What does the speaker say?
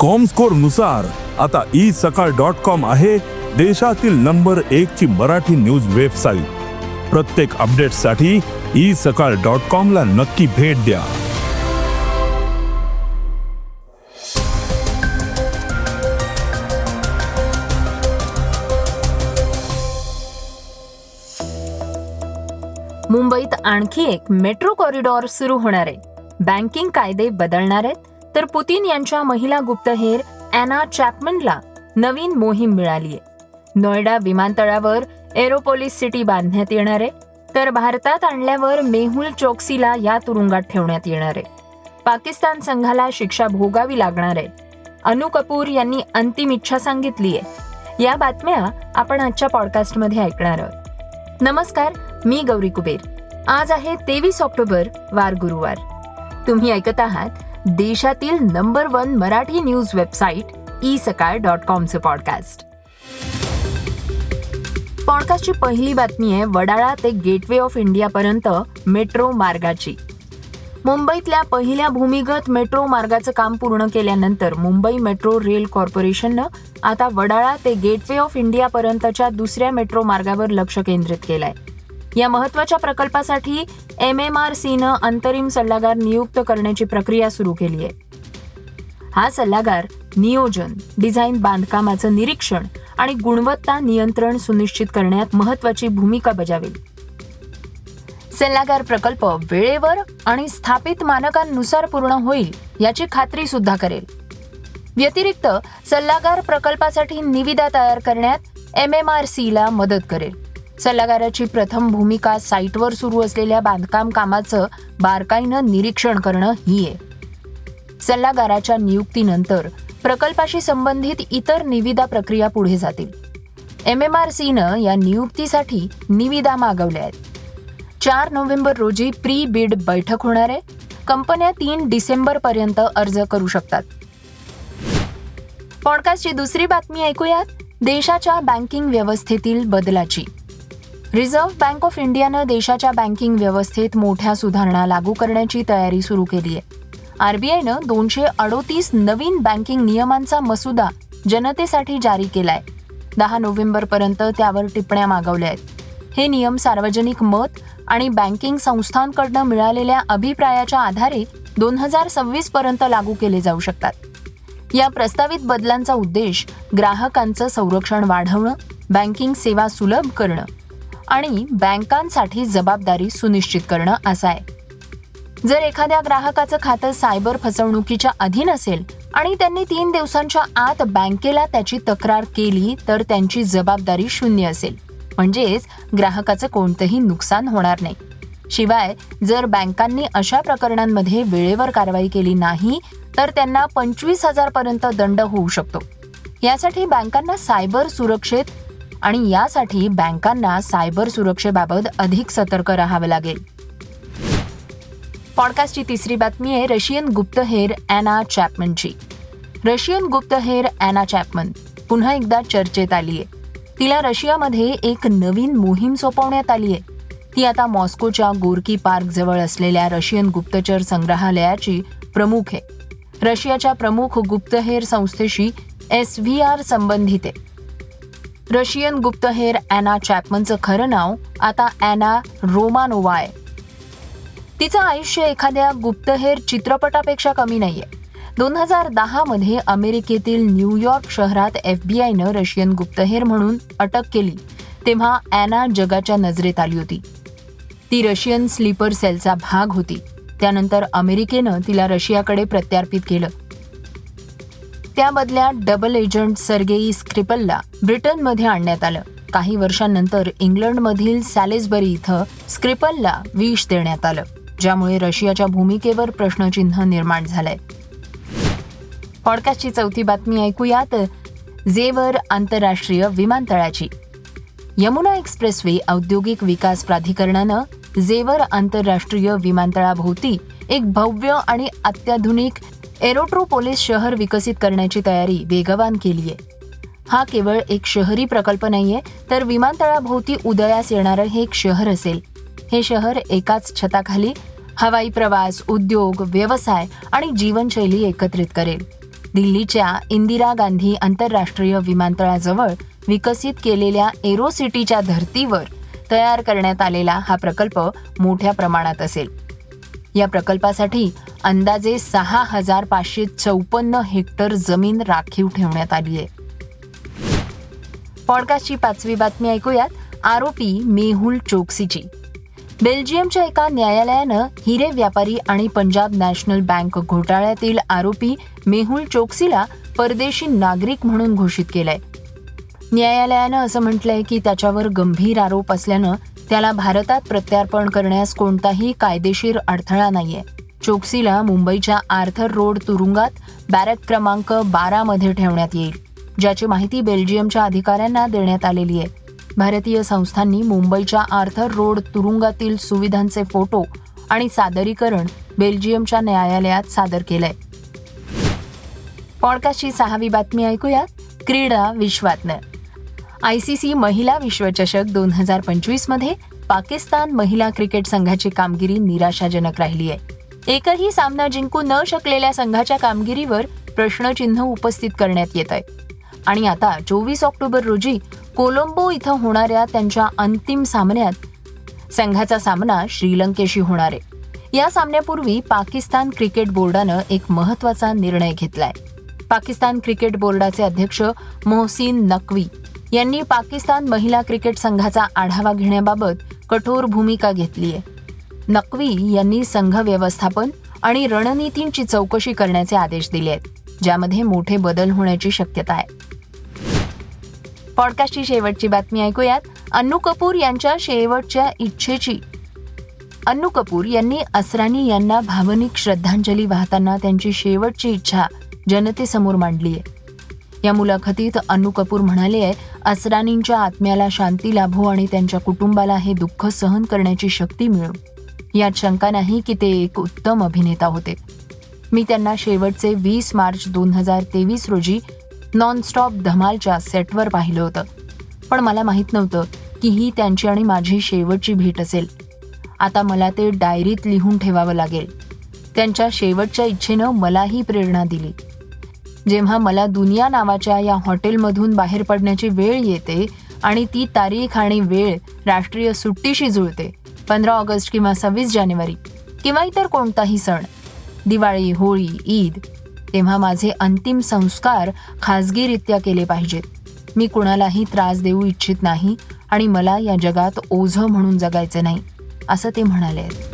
कॉमस्कोरनुसार आता E Sakal dot com आहे देशातील नंबर एक ची मराठी न्यूज वेबसाईट प्रत्येक अपडेटसाठी ई सकाळ डॉट कॉम ला नक्की भेट द्या. मुंबईत आणखी एक मेट्रो कॉरिडॉर सुरू होणार आहे. बँकिंग कायदे बदलणार आहेत. तर पुतीन यांच्या महिला गुप्तहेर अॅना चॅपमनला नवीन मोहीम मिळालीय नोएडा विमानतळावर एरोपोलिस सिटी बांधण्यात येणार आहे तर भारतात आणल्यावर मेहुल चोक्सीला या तुरुंगात ठेवण्यात येणार आहे. पाकिस्तान संघाला शिक्षा भोगावी लागणार आहे. अनु कपूर यांनी अंतिम इच्छा सांगितली आहे. या बातम्या आपण आजच्या पॉडकास्टमध्ये ऐकणार आहोत. नमस्कार मी गौरी कुबेर. आज आहे तेवीस ऑक्टोबर वार गुरुवार. तुम्ही ऐकत आहात देशातील number one Marathi news website e Sakal dot कॉमचं podcast पॉडकास्टची पहिली बातमी आहे वडाळा ते गेटवे ऑफ इंडियापर्यंत मेट्रो मार्गाची. मुंबईतल्या पहिल्या भूमिगत मेट्रो मार्गाचं काम पूर्ण केल्यानंतर मुंबई मेट्रो रेल कॉर्पोरेशननं आता वडाळा ते गेटवे ऑफ इंडियापर्यंतच्या दुसऱ्या मेट्रो मार्गावर लक्ष केंद्रित केलं आहे या महत्त्वाच्या प्रकल्पासाठी एम एम आर सीनं अंतरिम सल्लागार नियुक्त करण्याची प्रक्रिया सुरू केली आहे. हा सल्लागार नियोजन डिझाईन बांधकामाचं निरीक्षण आणि गुणवत्ता नियंत्रण सुनिश्चित करण्यात महत्वाची भूमिका बजावेल. सल्लागार प्रकल्प वेळेवर आणि स्थापित मानकांनुसार पूर्ण होईल याची खात्री सुद्धा करेल. व्यतिरिक्त सल्लागार प्रकल्पासाठी निविदा तयार करण्यात एम एम आर सीला मदत करेल. सल्लागाराची प्रथम भूमिका साईटवर सुरू असलेल्या बांधकाम कामाचं बारकाईनं निरीक्षण करणं ही आहे. सल्लागाराच्या नियुक्तीनंतर प्रकल्पाशी संबंधित इतर निविदा प्रक्रिया पुढे जातील. एम एम आर सीनं या नियुक्तीसाठी निविदा मागवल्या आहेत. चार नोव्हेंबर रोजी प्री बिड बैठक होणार आहे. कंपन्या तीन डिसेंबर पर्यंत अर्ज करू शकतात. पॉडकास्टची दुसरी बातमी ऐकूयात. देशाच्या बँकिंग व्यवस्थेतील बदलाची. रिझर्व्ह बँक ऑफ इंडियानं देशाच्या बँकिंग व्यवस्थेत मोठ्या सुधारणा लागू करण्याची तयारी सुरू केली आहे. आरबीआयनं दोनशे अडोतीस नवीन बँकिंग नियमांचा मसुदा जनतेसाठी जारी केलाय. दहा नोव्हेंबर पर्यंत त्यावर टिप्पण्या मागवल्या आहेत. हे नियम सार्वजनिक मत आणि बँकिंग संस्थांकडनं मिळालेल्या अभिप्रायाच्या आधारे दोन हजार सव्वीस पर्यंत लागू केले जाऊ शकतात. या प्रस्तावित बदलांचा उद्देश ग्राहकांचं संरक्षण वाढवणं बँकिंग सेवा सुलभ करणं आणि बँकांसाठी जबाबदारी सुनिश्चित करणं असं आहे. जर एखाद्या ग्राहकाचं खातं सायबर फसवणुकीच्या अधीन असेल आणि त्यांनी तीन दिवसांच्या आत बँकेला त्याची तक्रार केली तर त्यांची जबाबदारी शून्य असेल. म्हणजेच ग्राहकाचं कोणतंही नुकसान होणार नाही. शिवाय जर बँकांनी अशा प्रकरणांमध्ये वेळेवर कारवाई केली नाही तर त्यांना पंचवीस हजार पर्यंत दंड होऊ शकतो. यासाठी बँकांना सायबर सुरक्षेत आणि यासाठी बँकांना सायबर सुरक्षेबाबत अधिक सतर्क राहावं लागेल. पॉडकास्टची तिसरी बातमी आहे रशियन गुप्तहेर अॅना चॅपमनची. रशियन गुप्तहेर अॅना चॅपमन पुन्हा एकदा चर्चेत आली आहे तिला रशियामध्ये एक नवीन मोहीम सोपवण्यात आली आहे ती आता मॉस्कोच्या गोरकी पार्क जवळ असलेल्या रशियन गुप्तचर संग्रहालयाची प्रमुख आहे. रशियाच्या प्रमुख गुप्तहेर संस्थेशी एस व्ही आर संबंधित आहे. रशियन गुप्तहेर अॅना चॅपमनचं खरं नाव आता अॅना रोमानोवा आहे तिचं आयुष्य एखाद्या गुप्तहेर चित्रपटापेक्षा कमी नाहीये. दोन हजार दहामध्ये अमेरिकेतील न्यूयॉर्क शहरात एफ बी आयनं रशियन गुप्तहेर म्हणून अटक केली तेव्हा अॅना जगाच्या नजरेत आली होती. ती रशियन स्लीपर सेलचा भाग होती. त्यानंतर अमेरिकेनं तिला रशियाकडे प्रत्यार्पित केलं. त्याबदल्या डबल एजंट सर्गेई स्क्रिपलला ब्रिटनमध्ये आणण्यात आलं. काही वर्षांनंतर इंग्लंडमधील सॅलेसबरी इथं स्क्रिपलला विष देण्यात आलं ज्यामुळे रशियाच्या भूमिकेवर प्रश्नचिन्ह निर्माण झालंय. पॉडकास्टची चौथी बातमी ऐकूयात. झेवर आंतरराष्ट्रीय विमानतळाची. यमुना एक्सप्रेसवे औद्योगिक विकास प्राधिकरणानं झेवर आंतरराष्ट्रीय विमानतळाभोवती एक भव्य आणि अत्याधुनिक एरोट्रोपोलिस शहर विकसित करण्याची तयारी वेगवान केली आहे हा केवळ एक शहरी प्रकल्प नाहीये तर विमानतळाभोवती उदयास येणारं हे एक शहर असेल. हे शहर एकाच छताखाली हवाई प्रवास उद्योग व्यवसाय आणि जीवनशैली एकत्रित करेल. दिल्लीच्या इंदिरा गांधी आंतरराष्ट्रीय विमानतळाजवळ विकसित केलेल्या एरोसिटीच्या धर्तीवर तयार करण्यात आलेला हा प्रकल्प मोठ्या प्रमाणात असेल. या प्रकल्पासाठी अंदाजे सहा हजार पाचशे चौपन्न हेक्टर जमीन राखीव ठेवण्यात आली आहे. पॉडकास्टची पाचवी बातमी ऐकूयात. आरोपी मेहुल चोक्सीची. बेल्जियमच्या एका न्यायालयानं हिरे व्यापारी आणि पंजाब नॅशनल बँक घोटाळ्यातील आरोपी मेहुल चोक्सीला परदेशी नागरिक म्हणून घोषित केलंय. न्यायालयानं असं म्हटलंय की त्याच्यावर गंभीर आरोप असल्यानं त्याला भारतात प्रत्यार्पण करण्यास कोणताही कायदेशीर अडथळा नाहीये. चोक्सीला मुंबईच्या आर्थर रोड तुरुंगात बॅरक क्रमांक बारा मध्ये ठेवण्यात येईल ज्याची माहिती बेल्जियमच्या अधिकाऱ्यांना देण्यात आलेली आहे. भारतीय संस्थांनी मुंबईच्या आर्थर रोड तुरुंगातील सुविधांचे फोटो आणि सादरीकरण बेल्जियमच्या न्यायालयात सादर केलंय. पॉडकास्टची सहावी बातमी ऐकूया क्रीडा विश्वातनं. आयसीसी महिला विश्वचषक दोन हजार पंचवीसमध्ये पाकिस्तान महिला क्रिकेट संघाची कामगिरी निराशाजनक राहिली आहे. एकही सामना जिंकू न शकलेल्या संघाच्या कामगिरीवर प्रश्नचिन्ह उपस्थित करण्यात येत आहे. आणि आता चोवीस ऑक्टोबर रोजी कोलंबो इथं होणाऱ्या त्यांच्या अंतिम सामन्यात संघाचा सामना श्रीलंकेशी होणार आहे. या सामन्यापूर्वी पाकिस्तान क्रिकेट बोर्डानं एक महत्त्वाचा निर्णय घेतलाय. पाकिस्तान क्रिकेट बोर्डाचे अध्यक्ष मोहसिन नकवी यांनी पाकिस्तान महिला क्रिकेट संघाचा आढावा घेण्याबाबत कठोर भूमिका घेतली आहे. नक्वी यांनी संघ व्यवस्थापन आणि रणनीतींची चौकशी करण्याचे आदेश दिले आहेत ज्यामध्ये मोठे बदल होण्याची शक्यता आहे. पॉडकास्टची शेवटची बातमी ऐकूयात. अन्नू कपूर यांच्या शेवटच्या इच्छेची. अन्नू कपूर यांनी असरानी यांना भावनिक श्रद्धांजली वाहताना त्यांची शेवटची इच्छा जनतेसमोर मांडली आहे. या मुलाखतीत अन्नू कपूर म्हणाले आहे असरानींच्या आत्म्याला शांती लाभो आणि त्यांच्या कुटुंबाला हे दुःख सहन करण्याची शक्ती मिळो. यात शंका नाही की ते एक उत्तम अभिनेता होते. मी त्यांना शेवटचे वीस मार्च दोन हजार तेवीस रोजी नॉनस्टॉप धमालच्या सेटवर पाहिलं होतं. पण मला माहीत नव्हतं की ही त्यांची आणि माझी शेवटची भेट असेल. आता मला ते डायरीत लिहून ठेवावं लागेल. त्यांच्या शेवटच्या इच्छेनं मलाही प्रेरणा दिली. जेव्हा मला दुनिया नावाच्या या हॉटेलमधून बाहेर पडण्याची वेळ येते आणि ती तारीख आणि वेळ राष्ट्रीय सुट्टीशी जुळते पंधरा ऑगस्ट किंवा सव्वीस जानेवारी किंवा इतर कोणताही सण दिवाळी होळी ईद तेव्हा माझे अंतिम संस्कार खाजगीरित्या केले पाहिजेत. मी कुणालाही त्रास देऊ इच्छित नाही आणि मला या जगात ओझं म्हणून जगायचं नाही असं ते म्हणाले आहेत.